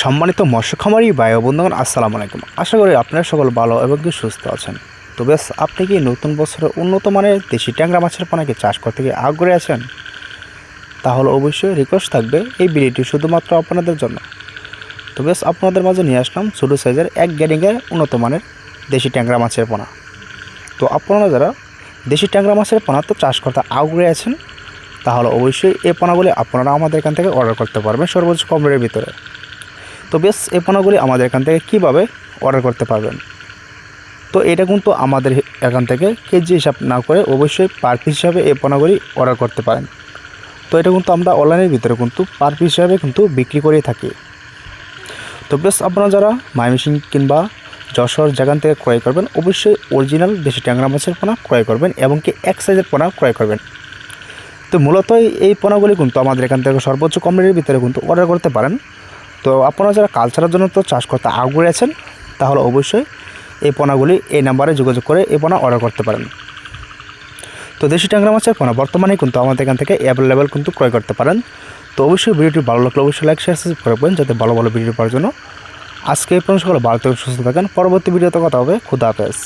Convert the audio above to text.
সম্মানিত মৎস্য খামারি ও বন্ধুগণ, আসসালামু আলাইকুম। আশা করি আপনারা সকল ভালো এবং কি সুস্থ আছেন। তো বেশ, আপনি কি নতুন বছরে উন্নত মানের দেশি ট্যাংরা মাছের পোনাকে চাষ করতে গিয়ে আগ্রহী আছেন? তাহলে অবশ্যই রিকোয়েস্ট থাকবে এই ভিডিওটি শুধুমাত্র আপনাদের জন্য। তো বেশ, আপনাদের মাঝে নিয়ে আসলাম ছোটো সাইজের এক গ্যাডিংয়ের উন্নত মানের দেশি ট্যাংরা মাছের পোনা। তো আপনারা যারা দেশি ট্যাংরা মাছের পোনা তো চাষ করতে আগ্রহী আছেন, তাহলে অবশ্যই এই পোনাগুলি আপনারা আমাদের এখান থেকে অর্ডার করতে পারবেন সর্বোচ্চ কম রেটের ভিতরে। তো বেশ, এই পণ্যগুলি আমাদের এখান থেকে কীভাবে অর্ডার করতে পারবেন? তো এটা কিন্তু আমাদের এখান থেকে কেজি হিসাব না করে অবশ্যই পার পিস হিসাবে এই পণ্যগুলি অর্ডার করতে পারেন। তো এটা কিন্তু আমরা অনলাইনের ভিতরে কিন্তু পার পিস হিসাবে কিন্তু বিক্রি করে থাকি। তো বেশ, আপনারা যারা মাইমিসিং কিংবা যশোর যেখান থেকে ক্রয় করবেন, অবশ্যই অরিজিনাল দেশি ট্যাংরা মাছের পোনা ক্রয় করবেন এবং কি এক সাইজের পোনা ক্রয় করবেন। তো মূলত এই পোনাগুলি কিন্তু আমাদের এখান থেকে সর্বোচ্চ কম রেটের ভিতরে কিন্তু অর্ডার করতে পারেন। তো আপনারা যারা কালচারের জন্য তো চাষ করতে আগ্রহী আছেন, তাহলে অবশ্যই এই পোনাগুলি এই নাম্বারে যোগাযোগ করে এই পোনা অর্ডার করতে পারেন। তো দেশি ট্যাংরা মাছের পোনা বর্তমানে কিন্তু আমাদের এখান থেকে অ্যাভেলেবেল কিন্তু ক্রয় করতে পারেন। তো অবশ্যই ভিডিওটি ভালো লাগলে অবশ্যই লাইক শেয়ার সাবস্ক্রাইব করবেন যাতে ভালো ভালো ভিডিও পাওয়ার জন্য। আজকে এই পর্যন্ত সকলে ভালো থেকে সুস্থ থাকেন। পরবর্তী ভিডিওতে কথা হবে। খুদা হাফেজ।